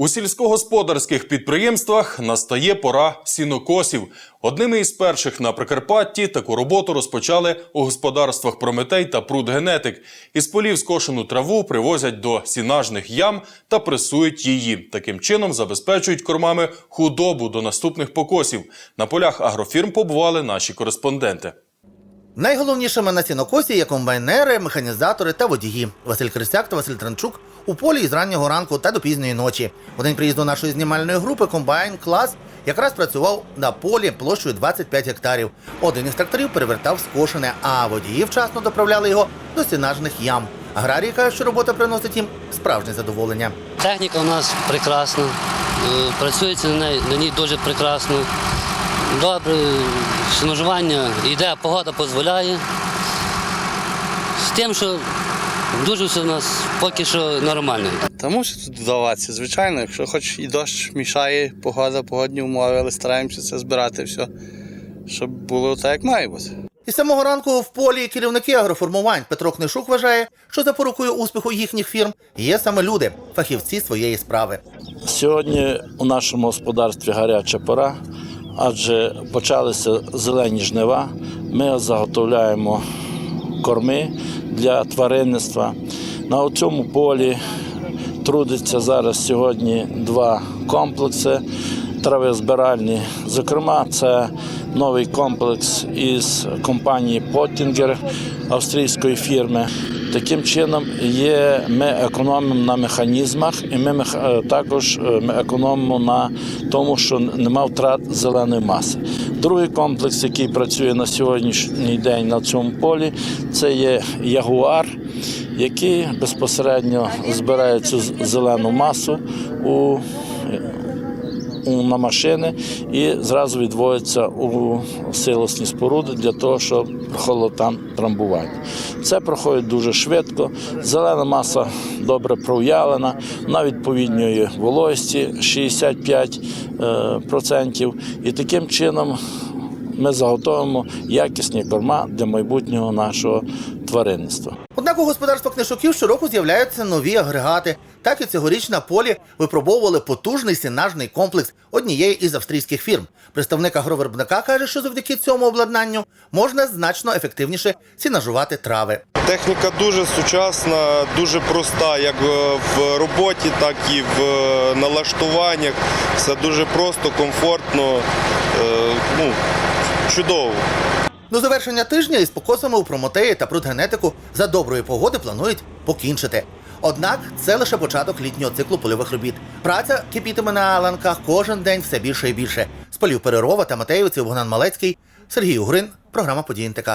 У сільськогосподарських підприємствах настає пора сінокосів. Одними із перших на Прикарпатті таку роботу розпочали у господарствах Прометей та Прудгенетик. Із полів скошену траву привозять до сінажних ям та пресують її. Таким чином забезпечують кормами худобу до наступних покосів. На полях агрофірм побували наші кореспонденти. Найголовнішими на сінокосі є комбайнери, механізатори та водії. Василь Крисяк та Василь Транчук у полі із раннього ранку та до пізньої ночі. У день приїзду нашої знімальної групи комбайн клас якраз працював на полі площею 25 гектарів. Один із тракторів перевертав скошене, а водії вчасно доправляли його до сінажних ям. Аграрії кажуть, що робота приносить їм справжнє задоволення. Техніка у нас прекрасна, е, працюється на ній дуже прекрасно. Добре, сіножування йде, погода дозволяє. З тим, що дуже все у нас поки що нормально. Та мусить тут додаватися, звичайно. Якщо хоч і дощ мішає, погода, погодні умови, але стараємося це збирати все, щоб було так, як має бути. Із самого ранку в полі керівники агроформувань Петро Книшук вважає, що запорукою успіху їхніх фірм є саме люди, фахівці своєї справи. Сьогодні у нашому господарстві гаряча пора, адже почалися зелені жнива. Ми заготовляємо корми для тваринництва. На цьому полі трудиться зараз сьогодні два комплекси травозбиральні. Зокрема, це новий комплекс із компанії Pottиnger австрійської фірми. Таким чином, є, ми економимо на механізмах, і ми е, також е, ми економимо на тому, що нема втрат зеленої маси. Другий комплекс, який працює на сьогоднішній день на цьому полі, це є Ягуар, який безпосередньо збирає цю зелену масу у на машини і зразу відводиться у силосні споруди для того, щоб проходило там трамбування. Це проходить дуже швидко. Зелена маса добре пров'ялена, вона відповідньої вологості 65%. Е, процентів. І таким чином ми заготовимо якісні корма для майбутнього нашого тваринництва. Однак у господарства книжоків щороку з'являються нові агрегати. Так і цьогоріч на полі випробовували потужний сінажний комплекс однієї із австрійських фірм. Представник агровиробника каже, що завдяки цьому обладнанню можна значно ефективніше сінажувати трави. Техніка дуже сучасна, дуже проста, як е, в роботі, так і в е, налаштуваннях. Все дуже просто, комфортно, е, ну, чудово. До завершення тижня із покосами у промотеї та прудгенетику за доброї погоди планують покінчити. Однак це лише початок літнього циклу польових робіт. Праця кипітиме на ланках кожен день все більше і більше. З полів Перерова та Матеївців Богдан Малецький, Сергій Угрин, програма «Події НТК».